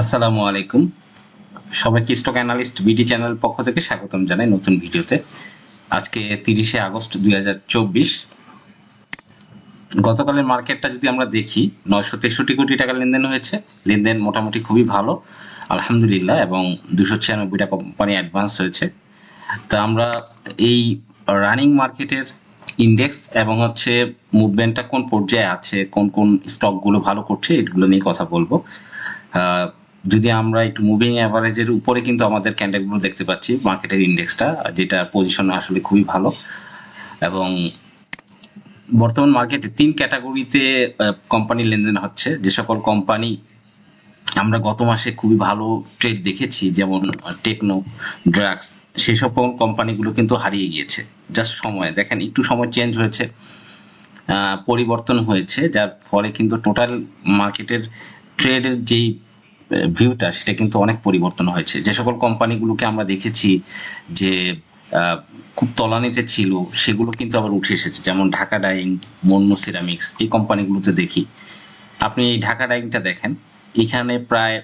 আসসালামু আলাইকুম। সবাইকে স্টক অ্যানালিস্ট বিডি চ্যানেল পক্ষ থেকে স্বাগতম জানাই নতুন ভিডিওতে। আজকে তিরিশে আগস্ট দু হাজার চব্বিশ। গতকালের মার্কেটটা যদি আমরা দেখি, নয়শো তেষট্টি কোটি টাকা লেনদেন হয়েছে। লেনদেন মোটামুটি খুবই ভালো, আলহামদুলিল্লাহ, এবং দুশো ছিয়ানব্বইটা কোম্পানি অ্যাডভান্স হয়েছে। তা আমরা এই রানিং মার্কেটের ইন্ডেক্স এবং হচ্ছে মুভমেন্টটা কোন পর্যায়ে আছে, কোন কোন স্টকগুলো ভালো করছে, এগুলো নিয়ে কথা বলব। যদি আমরা একটু মুভিং অ্যাভারেজের উপরে কিন্তু আমাদের ক্যান্ডেলগুলো দেখতে পাচ্ছি মার্কেটের ইন্ডেক্সটা যেটা পজিশন আসলে খুবই ভালো। এবং বর্তমান মার্কেটে তিন ক্যাটাগরিতে কোম্পানি লেনদেন হচ্ছে। যে সকল কোম্পানি আমরা গত মাসে খুবই ভালো ট্রেড দেখেছি, যেমন টেকনো ড্রাগস সেই সকল কোম্পানিগুলো কিন্তু হারিয়ে গিয়েছে। জাস্ট সময়, দেখেন, একটু সময় চেঞ্জ হয়েছে পরিবর্তন হয়েছে, যার ফলে কিন্তু টোটাল মার্কেটের ট্রেডের যেই ভিউটা সেটা কিন্তু অনেক পরিবর্তন হয়েছে। যে সকল কোম্পানিগুলোকে আমরা দেখেছি যে খুব তলানিতে ছিল, সেগুলো কিন্তু আবার উঠে এসেছে। যেমন ঢাকা ডাইং মন্নু সিরামিক্স, এই কোম্পানিগুলোতে দেখি। আপনি এই ঢাকা ডাইংটা দেখেন, এখানে প্রায়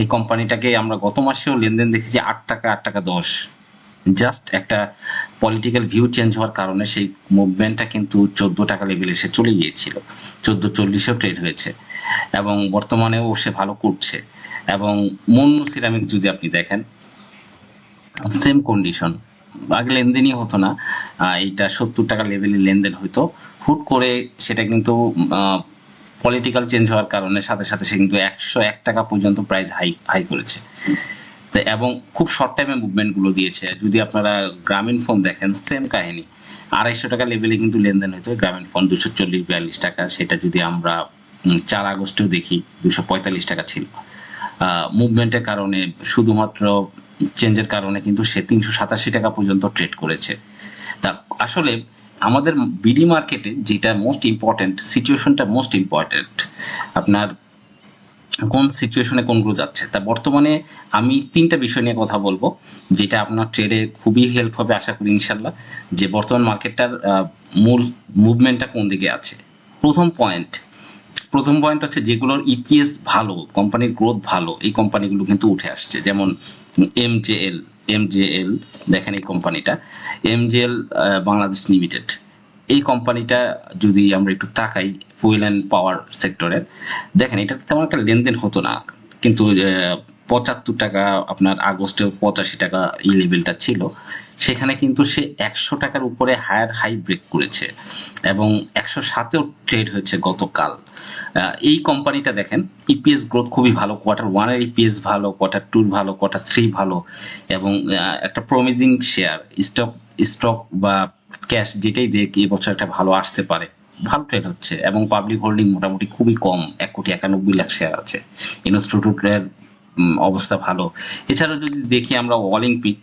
এই কোম্পানিটাকে আমরা গত মাসেও লেনদেন দেখেছি আট টাকা আট টাকা দশ। জাস্ট একটা পলিটিক্যাল ভিউ চেঞ্জ হওয়ার কারণে সেই মুভমেন্টটা কিন্তু চোদ্দ টাকা লেভেলে এসে চলে গিয়েছিল। চোদ্দ চল্লিশেও ট্রেড হয়েছে। এবং বর্তমানেও সে ভালো করছে। এবং মন্নু সিরামিক যদি আপনি দেখেন সেম কন্ডিশন আগে লেনদেনই হতো না। এইটা সত্তর টাকা লেভেলে লেনদেন হতো হুট করে সেটা কিন্তু পলিটিক্যাল চেঞ্জ হওয়ার কারণে সাথে সাথে সে কিন্তু একশো এক টাকা পর্যন্ত প্রাইস হাই হাই করেছে। এবং খুব শর্ট টাইমে মুভমেন্টগুলো দিয়েছে। যদি আপনারা গ্রামীণ ফোন দেখেন সেম কাহিনী। আড়াইশো টাকা লেভেলে কিন্তু লেনদেন হতো গ্রামীণ ফোন দুশো চল্লিশ, বিয়াল্লিশ টাকা। সেটা যদি আমরা চার আগস্টেও দেখি, দুশো পঁয়তাল্লিশ টাকা ছিল। মুভমেন্টের কারণে শুধুমাত্র চেঞ্জের কারণে কিন্তু সে তিনশো সাতাশি টাকা পর্যন্ত ট্রেড করেছে। তা আসলে আমাদের বিডি মার্কেটে যেটা মোস্ট ইম্পর্ট্যান্ট সিচুয়েশনটা মোস্ট ইম্পর্ট্যান্ট আপনার কোন সিচুয়েশনে কোনগুলো যাচ্ছে। তা বর্তমানে আমি তিনটা বিষয় নিয়ে কথা বলব, যেটা আপনার ট্রেডে খুবই হেল্প হবে আশা করি ইনশাল্লাহ যে বর্তমান মার্কেটটার মূল মুভমেন্টটা কোন দিকে আছে। প্রথম পয়েন্ট প্রথম পয়েন্ট হচ্ছে যেগুলোর ইপিএস ভালো কোম্পানির গ্রোথ ভালো, এই কোম্পানিগুলো কিন্তু উঠে আসছে। যেমন এমজেএল এমজেএল দেখেন এই কোম্পানিটা এমজেএল বাংলাদেশ লিমিটেড এই কোম্পানিটা যদি আমরা একটু তাকাই ফুয়েল অ্যান্ড পাওয়ার সেক্টরের দেখেন এটা তেমন একটা লেনদেন হতো না। কিন্তু পঁচাত্তর টাকা, আপনার আগস্টে পঁচাশি টাকা এই লেভেলটা ছিল। সেখানে কিন্তু সে একশো টাকার উপরে হায়ার হাই ব্রেক করেছে এবং একশো সাতেও ট্রেড হয়েছে গতকাল। এই কোম্পানিটা দেখেন ইপিএস গ্রোথ খুবই ভালো কোয়ার্টার ওয়ানের ইপিএস ভালো কোয়ার্টার টুর ভালো কোয়ার্টার থ্রি ভালো এবং একটা প্রমিজিং শেয়ার স্টক স্টক বা ক্যাশ যেটাই দেখ এবছর একটা ভালো আসতে পারে। ভালো ট্রেড হচ্ছে এবং পাবলিক হোল্ডিং মোটামুটি খুবই কম, এক কোটি একানব্বই লাখ শেয়ার আছে। ইনস্টিটিউটের অবস্থা ভালো। এছাড়াও যদি দেখি আমরা অলিম্পিক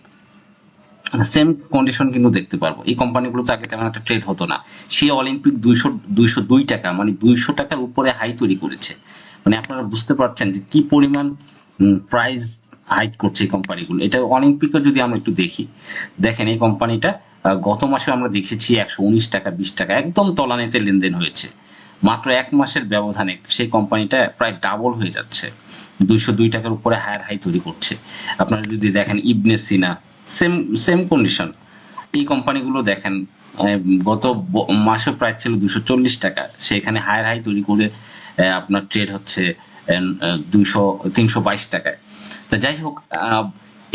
সেম কন্ডিশন কিন্তু দেখতে পারব। এই কোম্পানিগুলোতে আগে তেমন একটা ট্রেড হতো না। সেই অলিম্পিক দুইশো দুইশো দুই টাকা মানে দুইশো টাকার উপরে হাই তৈরি করেছে। মানে আপনারা বুঝতে পারছেন যে কি পরিমাণ প্রাইস হাইট করছে এই কোম্পানিগুলো এটা অলিম্পিকও যদি আমরা একটু দেখি, দেখেন এই কোম্পানিটা গত মাসে আমরা দেখেছি একশো উনিশ টাকা, বিশ টাকা একদম তলানিতে লেনদেন হয়েছে। মাত্র এক মাসের ব্যবধানে সেই কোম্পানিটা প্রায় ডাবল হয়ে যাচ্ছে। দুইশো দুই টাকার উপরে হায়ার হাই তৈরি করছে। আপনারা যদি দেখেন Ibn Sina, same same condition এই কোম্পানিগুলো দেখেন গত মাসে প্রায় ছিল দুশো চল্লিশ টাকা। সেখানে হায়ার হাই তৈরি করে আপনার ট্রেড হচ্ছে দুইশো, তিনশো বাইশ টাকায়। তা যাই হোক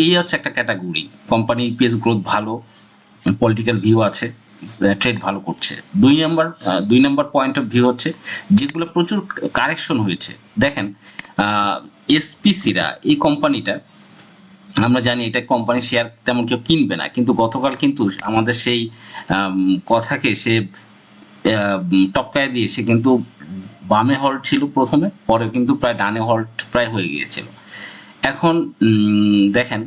এই হচ্ছে একটা ক্যাটাগরি কোম্পানি ইপিএস গ্রোথ ভালো পলিটিক্যাল ভিউ আছে ট্রেড ভালো করছে। দুই নাম্বার দুই নাম্বার পয়েন্ট অফ ভিউ হচ্ছে, যেগুলো প্রচুর কারেকশন হয়েছে। দেখেন এসপিসিরা এই কোম্পানিটা আমরা জানি এটা কোম্পানি শেয়ার তেমন কেউ কিনবে না, কিন্তু গতকাল কিন্তু আমাদের সেই কথাকে সে টপকায় দিয়ে সে কিন্তু বামে হল্ট ছিল প্রথমে, পরে কিন্তু প্রায় ডানে হল্ট প্রায় হয়ে গিয়েছিল। এখন দেখেন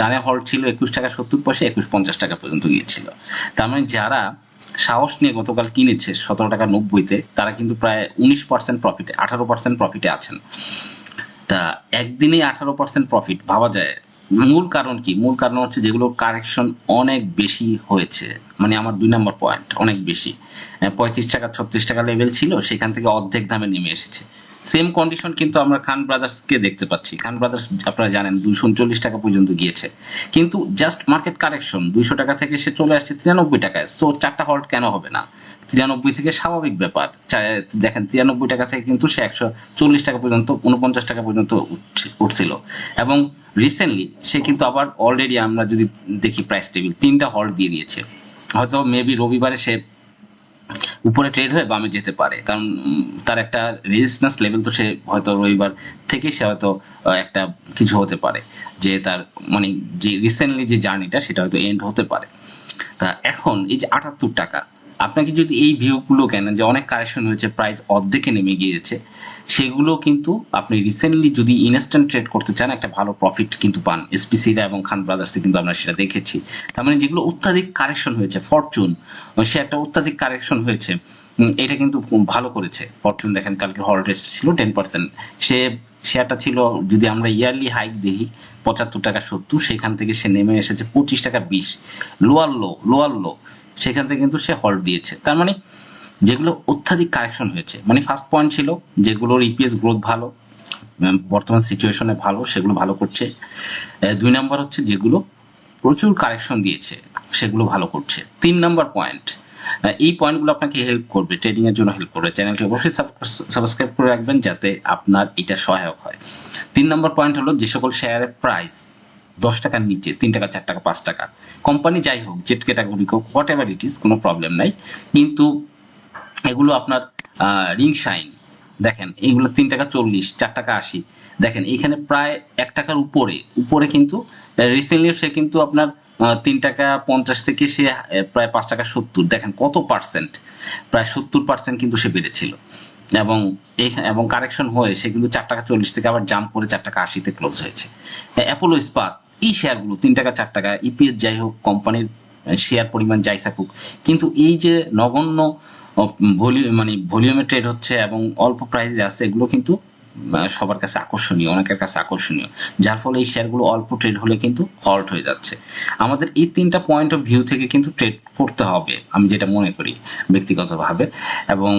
ডানে হল্ট ছিল একুশ টাকা সত্তর পয়সা, একুশ পঞ্চাশ টাকা পর্যন্ত গিয়েছিল। তার মানে যারা সাহস নিয়ে গতকাল কিনেছে সতেরো টাকা নব্বইতে, তারা কিন্তু প্রায় উনিশ পার্সেন্ট প্রফিটে আঠারো পার্সেন্ট প্রফিটে আছেন। তা একদিনে আঠারো পার্সেন্ট প্রফিট ভাবা যায়। মূল কারণ কি? মূল কারণ হচ্ছে যেগুলো কারেকশন অনেক বেশি হয়েছে। মানে আমার দুই নম্বর পয়েন্ট অনেক বেশি। পঁয়ত্রিশ টাকা, ছত্রিশ টাকা লেভেল ছিল, সেখান থেকে অর্ধেক দামে নেমে এসেছে। সেম কন্ডিশন কিন্তু আমরা খান ব্রাদার্সকে দেখতে পাচ্ছি। খান ব্রাদার্স আপনারা জানেন দুইশো উনচল্লিশ টাকা পর্যন্ত গিয়েছে। কিন্তু জাস্ট মার্কেট কারেকশন দুইশো টাকা থেকে সে চলে আসছে তিরানব্বই টাকায়। সো চারটা হল্ট কেন হবে না? তিরানব্বই থেকে স্বাভাবিক ব্যাপার। দেখেন, তিরানব্বই টাকা থেকে কিন্তু সে একশো চল্লিশ টাকা পর্যন্ত উনপঞ্চাশ টাকা পর্যন্ত উঠছে- উঠছিল। এবং রিসেন্টলি সে কিন্তু আবার অলরেডি আমরা যদি দেখি প্রাইস টেবিল তিনটা হল্ট দিয়ে দিয়েছে। হয়তো মেবি রবিবারে সে উপরে ট্রেড হয়ে বামে যেতে পারে। কারণ তার একটা রেজিস্ট্যান্স লেভেল তো সে হয়তো রবিবার থেকে সে হয়তো একটা কিছু হতে পারে। যে তার মানে যে রিসেন্টলি যে জার্নিটা সেটা হয়তো এন্ড হতে পারে। তা এখন এই যে আটাত্তর টাকা, আপনাকে যদি এই ভিউগুলো কেন যে অনেক কারেকশন হয়েছে প্রাইস অর্ধেকে নেমে গিয়েছে সেগুলো কিন্তু আপনি রিসেন্টলি যদি ইনস্ট্যান্ট ট্রেড করতে চান, একটা ভালো প্রফিট কিন্তু পান। এসপিসিরা এবং খান ব্রাদার্সে কিন্তু আমরা সেটা দেখেছি। তার মানে যেগুলো অত্যাধিক কারেকশন হয়েছে ফরচুন সে একটা অত্যাধিক কারেকশন হয়েছে। এটা কিন্তু ভালো করেছে। ফরচুন দেখেন, কালকে হল টেস্ট ছিল টেন পার্সেন্ট সে শেয়ারটা ছিল, যদি আমরা ইয়ারলি হাইক দেখি, পঁচাত্তর টাকা সত্তর, সেখান থেকে সে নেমে এসেছে পঁচিশ টাকা বিশ। লোয়ার লো লোয়ার লো সেখান থেকে কিন্তু সে হল্ট দিয়েছে। তার মানে যেগুলো অত্যাধিক কারেকশন হয়েছে। মানে ফার্স্ট পয়েন্ট ছিল যেগুলোর ইপিএস গ্রোথ ভালো বর্তমান সিচুয়েশনে ভালো, সেগুলো ভালো করছে। দুই নাম্বার হচ্ছে যেগুলো প্রচুর কারেকশন দিয়েছে, সেগুলো ভালো করছে। তিন নাম্বার পয়েন্ট এই পয়েন্টগুলো আপনাকে হেল্প করবে ট্রেডিং এর জন্য হেল্প করবে। চ্যানেলটি অবশ্যই সাবস্ক্রাইব করে রাখবেন যাতে আপনার এটা সহায়ক হয়। তিন নম্বর পয়েন্ট হলো যে সকল শেয়ারের প্রাইস দশ টাকার নিচে, তিন টাকা, চার টাকা, পাঁচ টাকা। কোম্পানি যাই হোক জেট ক্যাটাগরি হোক হোয়াট এভার ইট ইস কোনো প্রবলেম নাই। কিন্তু এগুলো আপনার রিং শাইন। দেখেন, এইগুলো তিন টাকা চল্লিশ, চার টাকা আশি। দেখেন, এইখানে প্রায় এক টাকার উপরে উপরে কিন্তু রিসেন্টলি সে কিন্তু আপনার তিন টাকা পঞ্চাশ থেকে সে প্রায় পাঁচ টাকা সত্তর। দেখেন, কত পার্সেন্ট প্রায় সত্তর পার্সেন্ট কিন্তু সে বেড়েছিল। এবং এবং কারেকশন হয়ে সে কিন্তু চার টাকা চল্লিশ থেকে আবার জাম্প করে চার টাকা আশিতে ক্লোজ হয়েছে। অ্যাপোলো ইস্পাত এই শেয়ারগুলো তিন টাকা, চার টাকা ইপিএস যাই হোক কোম্পানির শেয়ার পরিমাণ যাই থাকুক। কিন্তু এই যে নগণ্য ভলিউম মানে ভলিউমে ট্রেড হচ্ছে এবং অল্প প্রাইসে আছে এগুলো কিন্তু সবার কাছে আকর্ষণীয়, অনেকের কাছে আকর্ষণীয়। যার ফলে এই শেয়ারগুলো অল্প ট্রেড হলে কিন্তু হল্ট হয়ে যাচ্ছে। আমাদের এই তিনটা পয়েন্ট অফ ভিউ থেকে কিন্তু ট্রেড করতে হবে, আমি যেটা মনে করি ব্যক্তিগতভাবে। এবং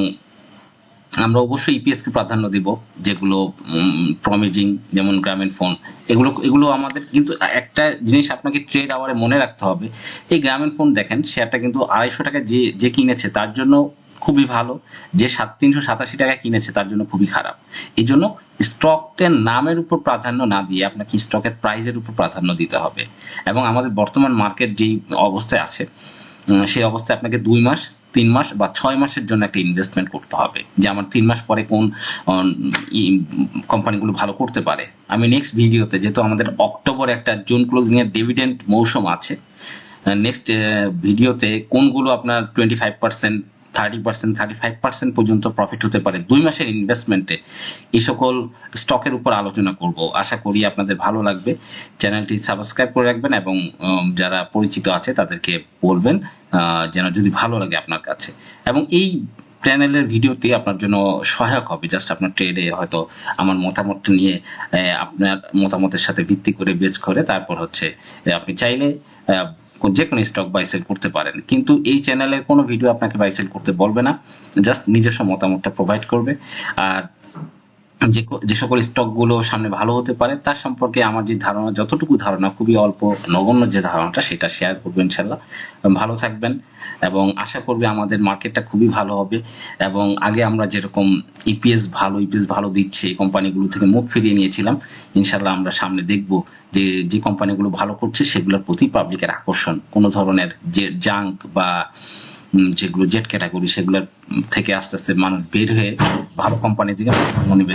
আমরা অবশ্যই ইপিএস কে প্রাধান্য দিব, যেগুলো প্রমিজিং যেমন গ্রামীণ ফোন এগুলো এগুলো আমাদের কিন্তু একটা জিনিস আপনাকে ট্রেড আওয়ারে মনে রাখতে হবে, এই গ্রামীণ ফোন দেখেন শেয়ারটা কিন্তু আড়াইশো টাকা যে যে কিনেছে, তার জন্য খুবই ভালো, যে সাত, তিনশো সাতাশি টাকা কিনেছে, তার জন্য খুবই খারাপ। এই জন্য স্টকের নামের উপর প্রাধান্য না দিয়ে আপনাকে স্টকের প্রাইজের উপর প্রাধান্য দিতে হবে। এবং আমাদের বর্তমান মার্কেট যেই অবস্থায় আছে সেই অবস্থায় আপনাকে দুই মাস, তিন মাস বা ছয় মাসের জন্য একটা ইনভেস্টমেন্ট করতে হবে। যে আমার তিন মাস পরে কোন কোম্পানিগুলো ভালো করতে পারে। আমি নেক্সট ভিডিওতে যেহেতু আমাদের অক্টোবর একটা জুন ক্লোজিংয়ের এর ডিভিডেন্ড মৌসুম আছে নেক্সট ভিডিওতে কোনগুলো আপনার twenty five percent thirty percent thirty five percent পর্যন্ত প্রফিট হতে পারে। দুই মাসের ইনভেস্টমেন্টে এই সকল স্টকের উপর আলোচনা করব। আশা করি আপনাদের ভালো লাগবে। চ্যানেলটি সাবস্ক্রাইব করে রাখবেন এবং যারা পরিচিত আছে তাদেরকে বলবেন যেন যদি ভালো লাগে আপনার কাছে। এবং এই চ্যানেলের ভিডিওটি আপনার জন্য সহায়ক হবে। জাস্ট আপনার ট্রেডে হয়তো আমার মতামতটা নিয়ে আপনার মতামতের সাথে ভিত্তি করে বেচ করে। তারপর হচ্ছে, আপনি চাইলে যে কোনো স্টক বাই সেল করতে পারেন। কিন্তু এই চ্যানেলের কোনো ভিডিও আপনাকে বাইসেল করতে বলবে না। জাস্ট নিজস্ব মতামতটা প্রোভাইড করবে। আর যে যে সকল স্টকগুলো সামনে ভালো হতে পারে, তার সম্পর্কে আমার যে ধারণা, যতটুকু ধারণা, খুবই অল্প নগণ্য যে ধারণাটা, সেটা শেয়ার করব ইনশাল্লাহ। ভালো থাকবেন এবং আশা করবে আমাদের মার্কেটটা খুবই ভালো হবে এবং আগে আমরা যেরকম ইপিএস ভালো ইপিএস ভালো দিচ্ছে, এই কোম্পানিগুলো থেকে মুখ ফিরিয়ে নিয়েছিলাম, ইনশাল্লাহ আমরা সামনে দেখব যে যে কোম্পানিগুলো ভালো করছে, সেগুলোর প্রতি পাবলিকের আকর্ষণ, কোনো ধরনের যে জাঙ্ক বা যেগুলো জেট ক্যাটাগরি সেগুলোর থেকে আস্তে আস্তে মানুষ বের হয়ে ভালো কোম্পানি থেকে মনোনিবেশ